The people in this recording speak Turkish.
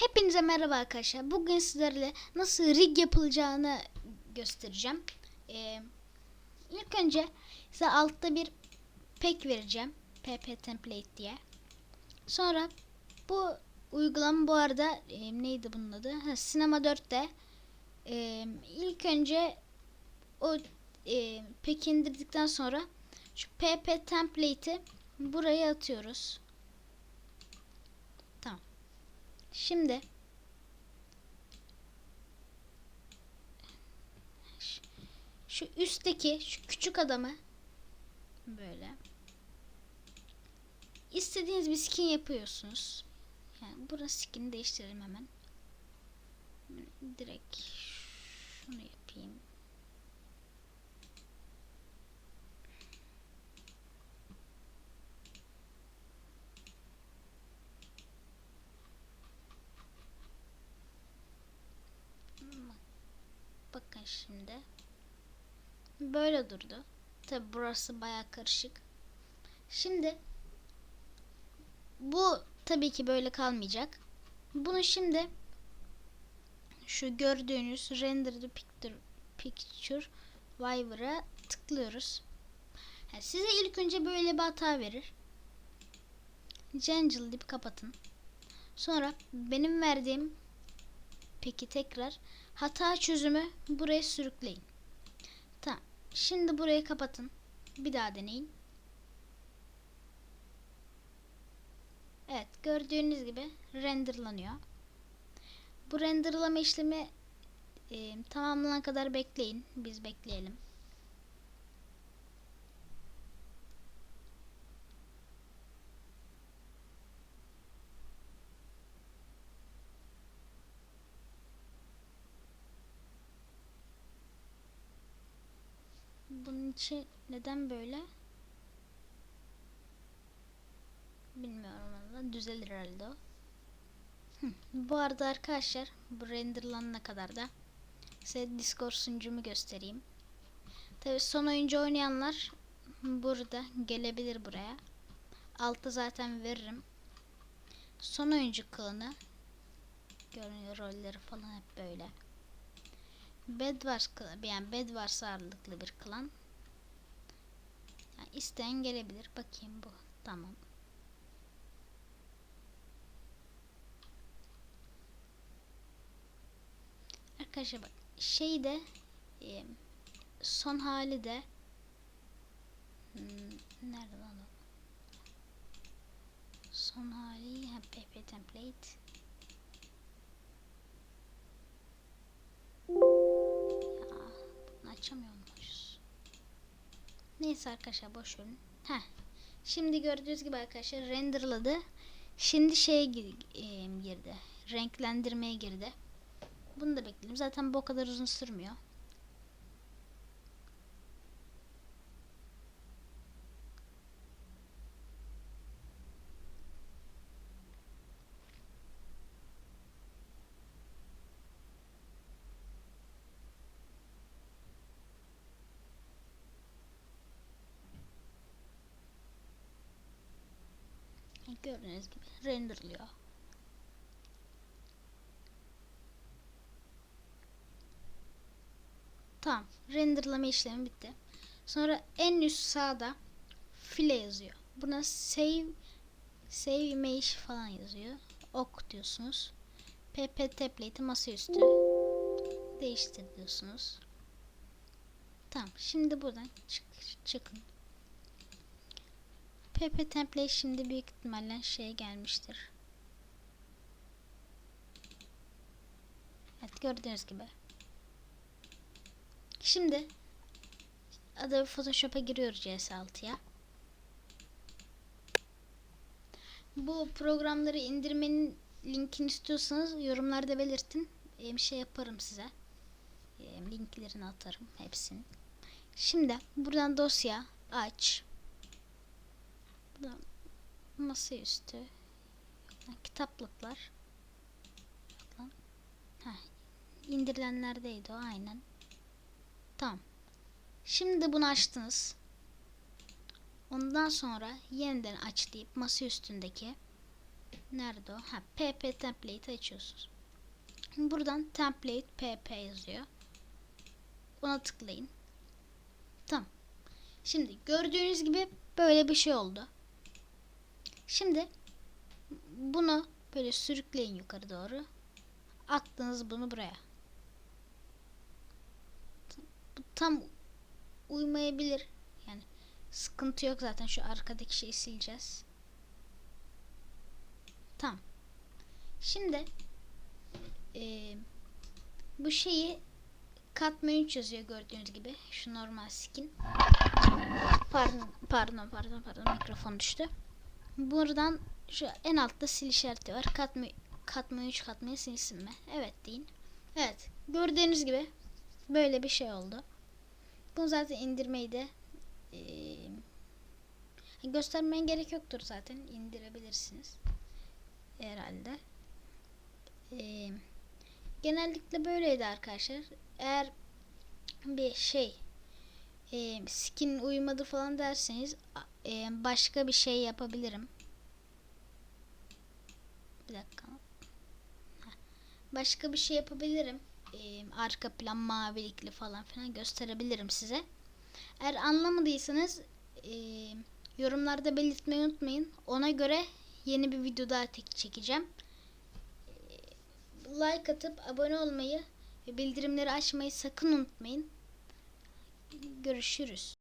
Hepinize merhaba arkadaşlar. Bugün sizlerle nasıl rig yapılacağını göstereceğim. Ee, ilk önce size altta bir pack vereceğim. pp template diye. Sonra bu uygulama bu arada e, neydi bunun adı? Ha, Cinema 4'te e, ilk önce o e, pack indirdikten sonra şu pp template'i buraya atıyoruz. Tamam. Şimdi şu üstteki şu küçük adamı böyle istediğiniz bir skin yapıyorsunuz. Yani burası skin'i değiştirelim hemen. Direkt şunu yapayım. Şimdi. Böyle durdu. Tabi burası baya karışık. Şimdi bu tabii ki böyle kalmayacak. Bunu şimdi şu gördüğünüz render the picture, picture Viver'a tıklıyoruz. Yani size ilk önce böyle bir hata verir. Gentle deyip kapatın. Sonra benim verdiğim peki tekrar hata çözümü buraya sürükleyin. Tamam. Şimdi burayı kapatın. Bir daha deneyin. Evet gördüğünüz gibi renderlanıyor. Bu renderlama işlemi e, tamamlanana kadar bekleyin. Biz bekleyelim. Bunun neden böyle? Bilmiyorum valla. Düzelir herhalde o. Bu arada arkadaşlar bu renderlanana kadar da size Discord sunucumu göstereyim. Tabi son oyuncu oynayanlar burada gelebilir buraya. Altta zaten veririm. Son oyuncu klanı görünüyor rolleri falan hep böyle. Bedwars yani Bedwars ağırlıklı bir klan. Yani isteyen gelebilir. Bakayım bu. Tamam. Arkadaşlar bak şey de son hali de hmm, nerede lan o? Son hali ha, pp template ya bunu açamıyormuşuz. Neyse arkadaşlar boş verin. Heh. Şimdi gördüğünüz gibi arkadaşlar renderladı. Şimdi şeye e, girdi. Renklendirmeye girdi. Bunu da bekleyelim. Zaten bu kadar uzun sürmüyor. Gördüğünüz gibi renderlıyor. Tamam. Renderlama işlemi bitti. Sonra en üst sağda file yazıyor. Buna save save image falan yazıyor. Ok diyorsunuz. pp template'i masaüstü değiştir diyorsunuz. Tamam. Şimdi buradan çık, çıkın. Pp template şimdi büyük ihtimalle şeye gelmiştir. Evet gördüğünüz gibi. Şimdi Adobe Photoshop'a giriyoruz CS6'ya. Bu programları indirmenin linkini istiyorsanız yorumlarda belirtin. Bir şey yaparım size. Linklerini atarım hepsini. Şimdi buradan dosya aç. Buradan masaüstü. Buradan kitaplıklar. Heh, indirilenlerdeydi o aynen. Tamam. Şimdi bunu açtınız. Ondan sonra yeniden aç deyip masa üstündeki Nerede o? Ha, pp template açıyorsunuz. Buradan template pp yazıyor. Ona tıklayın. Tamam. Şimdi gördüğünüz gibi böyle bir şey oldu. Şimdi bunu böyle sürükleyin yukarı doğru. Attınız bunu buraya. Bu tam uymayabilir. Yani sıkıntı yok zaten şu arkadaki şeyi sileceğiz. Tamam. Şimdi eee, bu şeyi katma 3 yazıyor gördüğünüz gibi. Şu normal skin. Pardon, pardon, pardon, pardon mikrofon düştü. Buradan şu en altta sil işareti var. Katma katma 3 katmaya silsin mi? Evet deyin. Evet. Gördüğünüz gibi böyle bir şey oldu. Bunu zaten indirmeyi de eee, göstermeye gerek yoktur zaten. indirebilirsiniz. Herhalde. Eee genellikle böyleydi arkadaşlar. Eğer bir şey e, skin uymadı falan derseniz e, başka bir şey yapabilirim. Bir dakika. Başka bir şey yapabilirim. E, arka plan mavilikli falan filan gösterebilirim size. Eğer anlamadıysanız e, yorumlarda belirtmeyi unutmayın. Ona göre yeni bir video daha tek çekeceğim. E, like atıp abone olmayı ve bildirimleri açmayı sakın unutmayın. Görüşürüz.